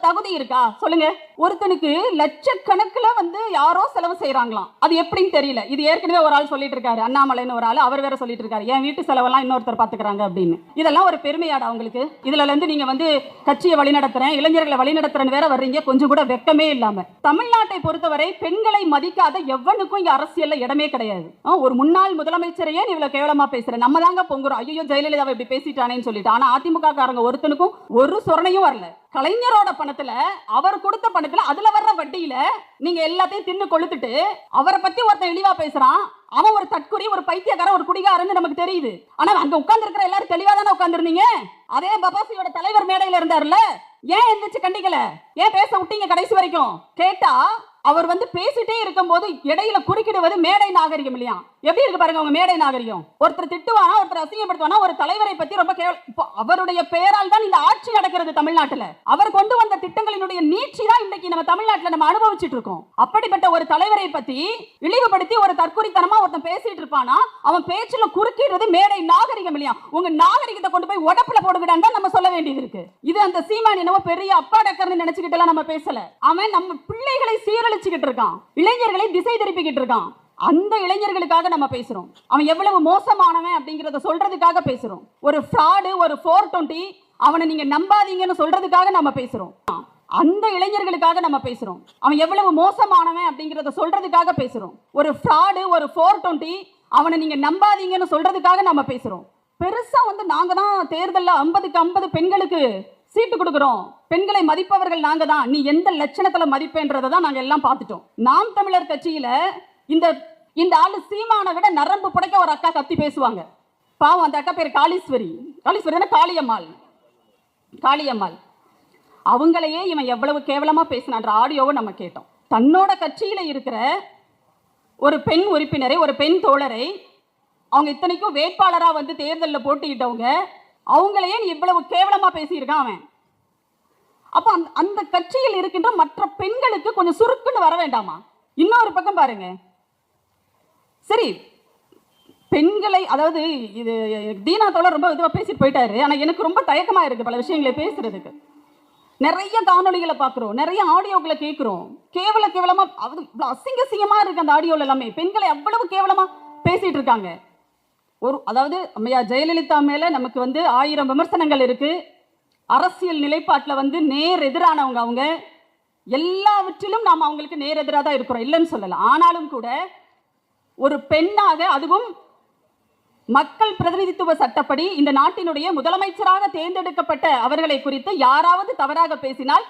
தகுதி இருக்கா? சொல்லுங்க. ஒருத்தனுக்கு லட்சக்கணக்கில் வந்து யாரோ செலவு செய்கிறாங்களாம் அது எப்படின்னு தெரியல. இது ஏற்கனவே ஒரு ஆள் சொல்லிட்டு இருக்காரு அண்ணாமலைன்னு ஒரு ஆள். அவர் வேற சொல்லிட்டு இருக்காரு என் வீட்டு செலவெல்லாம் இன்னொருத்தர் பார்த்துக்கிறாங்க அப்படின்னு. இதெல்லாம் ஒரு பெருமையாடா உங்களுக்கு? இதுல இருந்து நீங்க வந்து கட்சியை வழிநடத்துறேன் இளைஞர்களை வழிநடத்துறேன்னு வேற வர்றீங்க. கொஞ்சம் கூட வெக்கமே இல்லாம. தமிழ்நாட்டை பொறுத்தவரை பெண்களை மதிக்காத எவனுக்கும் இங்க அரசியல்ல இடமே கிடையாது. ஒரு முன்னாள் முதலமைச்சரையே நீ இவ்வளவு கேவலமா பேசுற. நம்ம தாங்க பொங்குறோம். ஐயோ ஜெயலலிதாவை இப்படி பேசிட்டானேன்னு சொல்லிட்டு. ஆனா அதிமுக காரங்க ஒருத்தனுக்கும் ஒரு சொரணையும் வரல. கலைஞரோட பணத்துல அவர் கொடுத்த பணத்தை பணத்துல அதுல வர்ற வட்டியில நீங்க எல்லாத்தையும் தின்னு கொளுத்துட்டு அவரை பத்தி ஒருத்தன் இழிவா பேசுறான். அவன் ஒரு தற்குறி ஒரு பைத்தியக்காரன் ஒரு குடிகாரன்னு நமக்கு தெரியுது. ஆனா அங்க உட்கார்ந்து இருக்கிற எல்லாரும் தெளிவா தானே உட்கார்ந்துருந்தீங்க? அதே பபாசியோட தலைவர் மேடையில இருந்தாருல்ல? ஏன் எந்திரிச்சு கண்டிக்கல? ஏன் பேச விட்டீங்க கடைசி வரைக்கும்? கேட்டா அவர் வந்து பேசிட்டே இருக்கும்போது இடையில குறுக்கிடுவது மேடை நாகரிகம் இல்லையா? எப்படி இருக்கு பாருங்க உங்க மேடை நாகரிகம்? ஒருத்தர் திட்டுவானா ஒருத்தர் அசிங்கப்படுத்துவானா ஒரு தலைவரை பத்தி ரொம்ப கேவல் இப்போ அவருடைய பெயரால் தான் இந்த ஆட்சி நடக்கிறது தமிழ்நாட்டுல. அவர் கொண்டு வந்த திட்டங்களினுடைய நீட்சி தான் இன்னைக்கு நம்ம தமிழ்நாட்டுல நம்ம அனுபவிச்சுட்டு இருக்கோம். அப்படிப்பட்ட ஒரு தலைவரை பத்தி இழிவுபடுத்தி ஒரு தற்குறித்தனமா ஒருத்தன் பேசிட்டு இருப்பானா? அவன் பேச்சுல குறுக்கிடுறது மேடை நாகரிகம் இல்லையா? உங்க நாகரிகத்தை கொண்டு போய் உடப்புல போடுங்கடான்னு தான் நம்ம சொல்ல வேண்டியது இருக்கு. இது அந்த சீமான் என்னவோ பெரிய அப்பா டக்கர்னு நினைச்சுக்கிட்டு நம்ம பேசல. அவன் நம்ம பிள்ளைகளை சீர சீரழிச்சுக்கிட்டு இருக்கான். இளைஞர்களை திசை திருப்பிக்கிட்டு இருக்கான். அந்த இளைஞர்களுக்காக நம்ம பேசுறோம். அவன் எவ்வளவு மோசமானவன் அப்படிங்கறத சொல்றதுக்காக பேசுறோம். ஒரு ஃப்ராடு ஒரு ஃபோர் டுவெண்ட்டி அவனை நீங்க நம்பாதீங்கன்னு சொல்றதுக்காக நம்ம பேசுறோம். அந்த இளைஞர்களுக்காக நம்ம பேசுறோம். அவன் எவ்வளவு மோசமானவன் அப்படிங்கறத சொல்றதுக்காக பேசுறோம். ஒரு ஃப்ராடு ஒரு ஃபோர் டுவெண்ட்டி அவனை நீங்க நம்பாதீங்கன்னு சொல்றதுக்காக நம்ம பேசுறோம். பெருசா வந்து நாங்க தான் தேர்தல்ல ஐம்பதுக்கு ஐம்பது பெண்களுக்கு சீட்டு கொடுக்குறோம். பெண்களை மதிப்பவர்கள் நாங்க தான். நீ எந்த லட்சணத்துல மதிப்பேன்றதை தான் நாங்க எல்லாம் பார்த்துட்டோம். நாம் தமிழர் கட்சியில இந்த இந்த ஆளு சீமானை விட நரம்பு புடைக்க ஒரு அக்கா கத்தி பேசுவாங்க. பாவம் அந்த அக்கா பேர் காளீஸ்வரி. காளீஸ்வரி காளியம்மாள். காளியம்மாள். அவங்களையே இவன் எவ்வளவு கேவலமா பேசினான்ற ஆடியோவை நம்ம கேட்டோம். தன்னோட கட்சியில இருக்கிற ஒரு பெண் உறுப்பினரை ஒரு பெண் தோழரை அவங்க இத்தனைக்கும் வேட்பாளராக வந்து தேர்தலில் போட்டிக்கிட்டவங்க அவங்களையே இவ்வளவு கேவலமா பேசியிருக்கான் அவன். அப்ப அந்த அந்த கட்சியில் இருக்கின்ற மற்ற பெண்களுக்கு கொஞ்சம் சுருக்குன்னு வர வேண்டாமா? இன்னொரு பக்கம் பாருங்க. சரி பெண்களை அதாவது இது தீனா தோழர் ரொம்ப இதுவாக பேசிட்டு போயிட்டாரு. ஆனால் எனக்கு ரொம்ப தயக்கமாக இருக்கு பல விஷயங்களை பேசுறதுக்கு. நிறைய காணொலிகளை பார்க்குறோம் நிறைய ஆடியோக்களை கேட்குறோம். கேவல கேவலமாக அது இவ்வளோ அசிங்க அசிங்கமா இருக்கு அந்த ஆடியோவில் எல்லாமே. பெண்களை அவ்வளவு கேவலமாக பேசிகிட்டு இருக்காங்க. ஒரு அதாவது அம்மையா ஜெயலலிதா மேல நமக்கு வந்து ஆயிரம் விமர்சனங்கள் இருக்கு. அரசியல் நிலைப்பாட்டில் வந்து நேர் எதிரானவங்க அவங்க. எல்லாவற்றிலும் நாம் அவங்களுக்கு நேர் எதிராக தான் இருக்கிறோம். இல்லைன்னு சொல்லலாம் ஆனாலும் கூட ஒரு பெண்ணாக அதுவும் மக்கள் பிரதிநிதித்துவ சட்டப்படி இந்த நாட்டினுடைய முதலமைச்சராக தேர்ந்தெடுக்கப்பட்ட அவர்களை குறித்து யாராவது தவறாக பேசினால்